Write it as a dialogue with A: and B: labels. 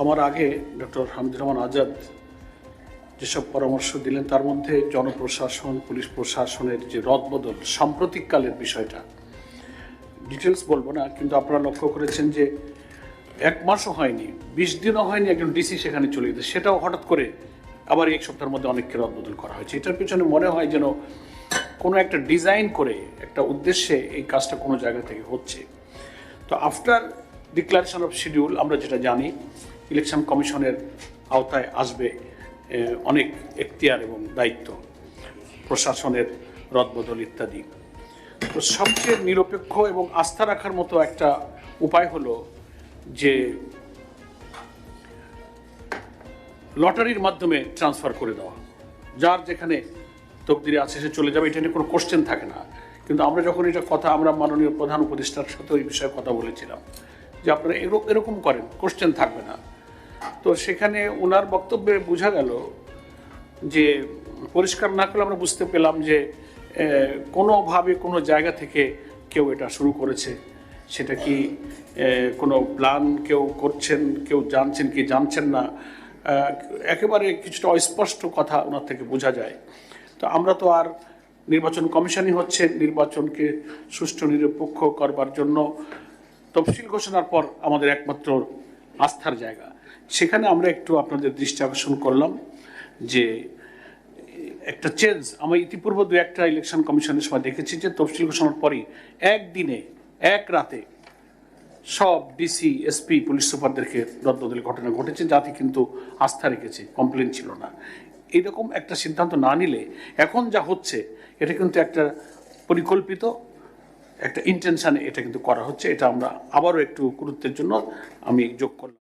A: আমার আগে ডক্টর হামিদুর রহমান আজাদ যেসব পরামর্শ দিলেন, তার মধ্যে জনপ্রশাসন, পুলিশ প্রশাসনের যে রদবদল, সাম্প্রতিককালের বিষয়টা ডিটেলস বলব না, কিন্তু আপনারা লক্ষ্য করেছেন যে এক মাসও হয়নি, বিশ দিনও হয়নি একজন ডিসি সেখানে চলে গেছে। সেটাও হঠাৎ করে আবার এক সপ্তাহের মধ্যে অনেককে রদবদল করা হয়েছে। এটার পিছনে মনে হয় যেন কোনো একটা ডিজাইন করে, একটা উদ্দেশ্যে এই কাজটা কোনো জায়গা থেকে হচ্ছে। তো আফটার ডিক্লারেশন অফ শিডিউল আমরা যেটা জানি ইলেকশন কমিশনের আওতায় আসবে অনেক এখতিয়ার এবং দায়িত্ব, প্রশাসনের রদবদল ইত্যাদি। তো সবচেয়ে নিরপেক্ষ এবং আস্থা রাখার মতো একটা উপায় হলো যে, লটারির মাধ্যমে ট্রান্সফার করে দেওয়া। যার যেখানে তকদিরে আছে, সে চলে যাবে, এটা নিয়ে কোনো কোশ্চেন থাকে না। কিন্তু আমরা যখন এটা কথা, আমরা মাননীয় প্রধান উপদেষ্টার সাথে ওই বিষয়ে কথা বলেছিলাম। যে আপনারা এরকম এরকম করেন কোশ্চেন থাকবে না। তো সেখানে ওনার বক্তব্যে বোঝা গেল যে, পরিষ্কার না করলে আমরা বুঝতে পেলাম যে কোনোভাবে কোনো জায়গা থেকে কেউ এটা শুরু করেছে। সেটা কি কোনো প্ল্যান কেউ করছেন, কেউ জানছেন কি জানছেন না? একেবারে কিছুটা অস্পষ্ট কথা ওনার থেকে বোঝা যায়। তো আমরা তো আর নির্বাচন কমিশনই হচ্ছে, নির্বাচনকে সুষ্ঠু, নিরপেক্ষ করবার জন্য তফসিল ঘোষণার পর আমাদের একমাত্র আস্থার জায়গা। সেখানে আমরা একটু আপনাদের দৃষ্টি আকর্ষণ করলাম যে, একটা চেঞ্জ আমরা ইতিপূর্বে দু একটা ইলেকশন কমিশনের সময় দেখেছি যে তফসিল ঘোষণার পরই একদিনে, এক রাতে সব ডিসি এসপি পুলিশ সুপারদেরকে রদ্দদের ঘটনা ঘটেছে, যাতে কিন্তু আস্থা রেখেছে কমপ্লেন ছিল না। এরকম একটা সিদ্ধান্ত না নিলে এখন যা হচ্ছে, এটা কিন্তু একটা পরিকল্পিত একটা ইন্টেনশানে এটা কিন্তু করা হচ্ছে, এটা আমরা আবারও একটু গুরুত্বের জন্য আমি যোগ করলাম।